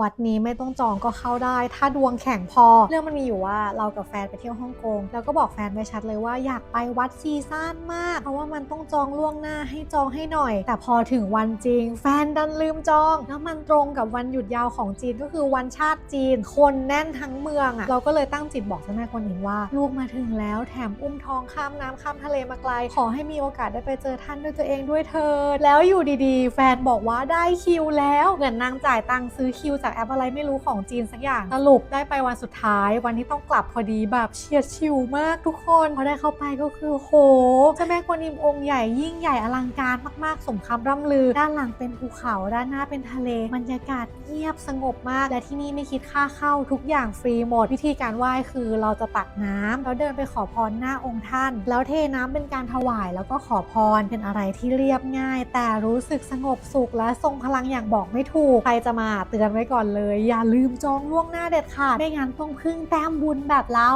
วัดนี้ไม่ต้องจองก็เข้าได้ ถ้าดวงแข็งพอ เรื่องมันมีอยู่ว่าเรากับแฟนไปเที่ยวฮ่องกง แล้วก็บอกแฟนไปชัดเลยว่าอยากไปวัดซีซ่านมาก เพราะว่ามันต้องจองล่วงหน้าให้จองให้หน่อย แต่พอถึงวันจริง แฟนดันลืมจอง แล้วมันตรงกับวันหยุดยาวของจีนก็คือวันชาติจีน คนแน่นทั้งเมืองอะ่ะ เราก็เลยตั้งจิตบอกเจ้าแม่กวนอิมว่า ลูกมาถึงแล้วแถมอุ้มท้องข้ามน้ำข้ามทะเลมาไกล ขอให้มีโอกาสได้ไปเจอท่านด้วยตัวเองด้วยเถิดแล้วอยู่ดีๆ แฟนบอกว่าได้คิวแล้วเหมือนนางจ่ายตังค์ซื้อคิวจากากแอปอะไรไม่รู้ของจีนสักอย่างสรุปได้ไปวันสุดท้าย วันที่ต้องกลับพอดีแบบเฉียดชิวมากทุกคนพอได้เข้าไปก็คือโหเจ้าแม่กวนอิมองค์ใหญ่ยิ่งใหญ่อลังการมากๆ สมคำร่ำลือ ด้านหลังเป็นภูเขาด้านหน้าเป็นทะเลบรรยากาศเงียบสงบมาก และที่นี่ไม่คิดค่าเข้าทุกอย่างฟรีหมด วิธีการไหว้คือเราจะตักน้ำแล้วเดินไปขอพรหน้าองค์ท่าน แล้วเทน้ำเป็นการถวายแล้วก็ขอพรเป็นอะไรที่เรียบง่าย แต่รู้สึกสงบสุขและทรงพลังอย่างบอกไม่ถูกใครจะมาเตือนไว้ก่อนก่อนเลย อย่าลืมจองล่วงหน้าเด็ดขาดไม่งั้นต้องพึ่งแต้มบุญแบบเรา